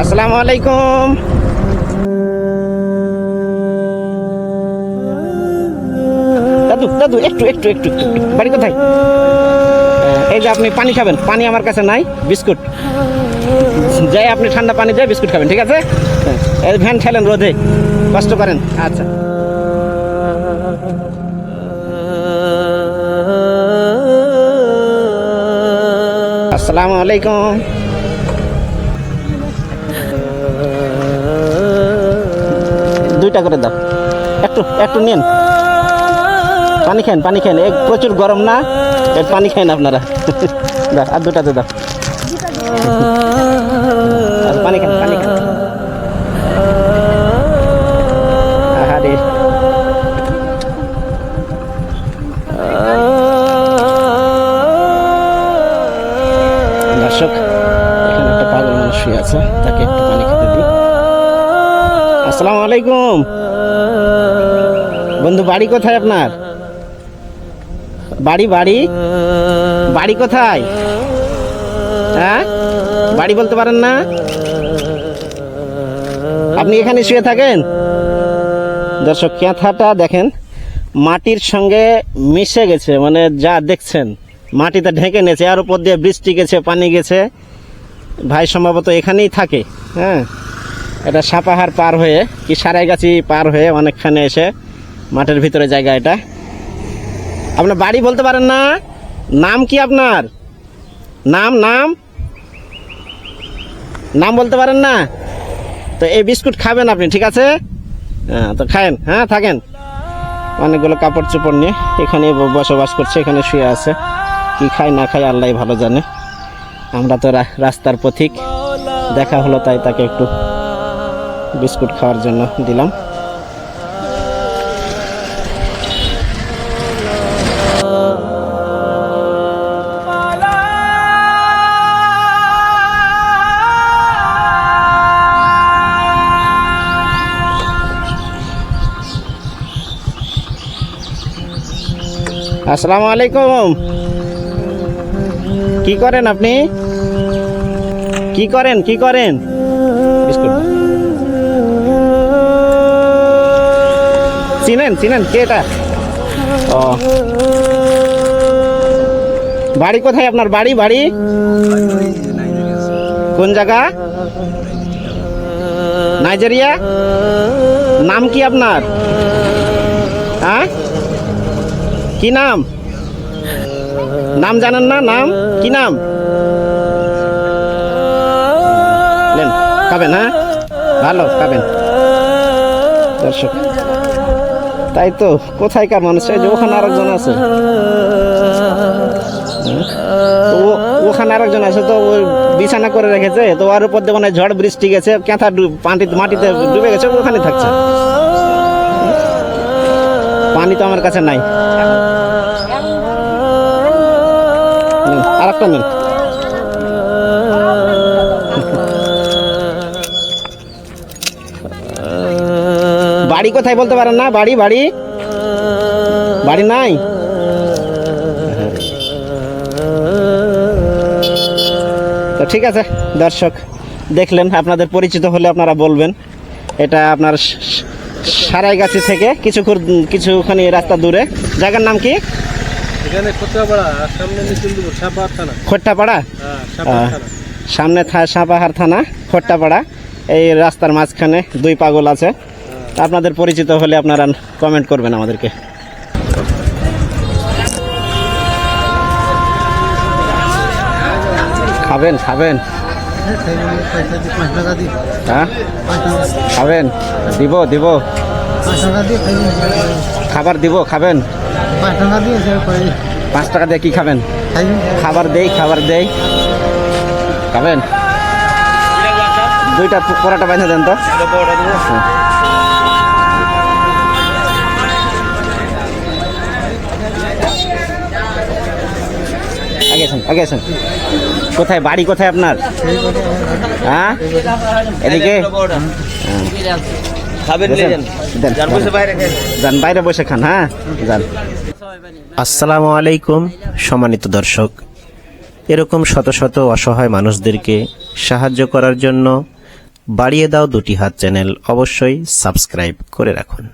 আসসালামু আলাইকুম দাদু দাদু, একটু একটু একটু। বাড়ি কোথায়? এই যে আপনি পানি খাবেন, পানি আমার কাছে নাই, বিস্কুট। যাই আপনি ঠান্ডা পানি দিয়ে বিস্কুট খাবেন, ঠিক আছে? ভ্যান ঠেলেন রোদে, কষ্ট করেন। আচ্ছা। আসসালামু আলাইকুম। দুইটা করে দাও। একটু একটু নিন পানি খান পানি খান এক প্রচুর গরম না? এর পানি খান আপনারা। আর দুটাতে দাও। পানি খান, পানি শুয়ে আছে, তাকে একটু পানি খেতে দিই। আসসালামু আলাইকুম। বন্ধু, বাড়ি কোথায় আপনার? বাড়ি বাড়ি? বাড়ি কোথায়? হ্যাঁ? বাড়ি বলতে পারেন না? আপনি এখানে শুয়ে থাকেন? দর্শক ক্যাথাটা দেখেন, মাটির সঙ্গে মিশে গেছে মানে যা দেখছেন মাটিতে ঢেকে নেছে আর উপর দিয়ে বৃষ্টি গেছে, পানি গেছে। ভাই সম্ভবত এখানেই থাকে হ্যাঁ? এটা সাপাহার পার হয়ে, কি সারাইগাছি পার হয়ে অনেকখানে এসে মাঠের ভিতরে জায়গা এটা। আপনার বাড়ি বলতে পারেন না? নাম কি আপনার? নাম নাম? নাম বলতে পারেন না? তো এই বিস্কুট খাবেন আপনি, ঠিক আছে? হ্যাঁ তো খায়েন হ্যাঁ থাকেন। অনেকগুলো কাপড় চোপড় নিয়ে এখানে বসবাস করছে, এখানে শুয়ে আছে। কি খায়, না খায় আল্লাহ ভালো জানে। আমরা তো রাস্তার পথিক। দেখা হলো তাই তাকে একটু বিস্কুট খাওয়ার জন্য দিলাম। আসসালামু আলাইকুম। কি করেন আপনি? কি করেন? কি করেন? চিনেন চিনেন, কে এটা? ও। বাড়ি কোথায় আপনার বাড়ি বাড়ি? কোন জায়গা? নাইজেরিয়া? নাম কি আপনার? হ্যাঁ? কি নাম? নাম জানেন না? নাম? কি নাম? খাবেন হ্যাঁ? ভালো, খাবেন। দর্শক, তাই তো কোথায়কার মানুষ? যে ওখানে আরেকজন আছে। ওখানে আরেকজন আছে, তো ওই বিছানা করে রেখেছে, তো ওর উপর দিয়ে মানে ঝড় বৃষ্টি গেছে, কেঁথা মাটিতে ডুবে গেছে, ওখানে থাকছে। পানি তো আমার কাছে নাই। আর একটা বাড়ি কোথায় বলতে পারেন না? বাড়ি বাড়ি? বাড়ি নাই? তো ঠিক আছে, দর্শক, দেখলেন, আপনাদের পরিচিত হলে আপনারা বলবেন। এটা আপনার সারাইগাছি থেকে কিছু কিছুখানি রাস্তা দূরে। জায়গার নাম কি? এখানে খোঁচাপাড়া সামনে মিছিল সাপাহার থানা। খোট্টাপাড়া হ্যাঁ সামনে সাপাহার থানা খোট্টাপাড়া এই রাস্তার মাঝখানে দুই পাগল আছে। আপনাদের পরিচিত হলে আপনারা কমেন্ট করবেন আমাদেরকে। খাবেন খাবেন। হ্যাঁ? খাবেন। দিব দিব। খাবার দিব খাবেন। পাঁচ টাকা দিয়ে কি খাবেন? খাবার দেই খাবার দেই। খাবেন? দুইটা পরোটা বাইন্ধে দেন তো। হ্যাঁ। আগে আসেন আগে আসেন। কোথায়? বাড়ি কোথায় আপনার? হ্যাঁ? এদিকে? খাবেন বাইরে যান বাইরে বসে খান হ্যাঁ? যান। আসসালামু আলাইকুম সম্মানিত দর্শক। এরকম শত শত অসহায় মানুষদেরকে সাহায্য করার জন্য বাড়িয়ে দাও দুটি হাত চ্যানেল অবশ্যই সাবস্ক্রাইব করে রাখুন।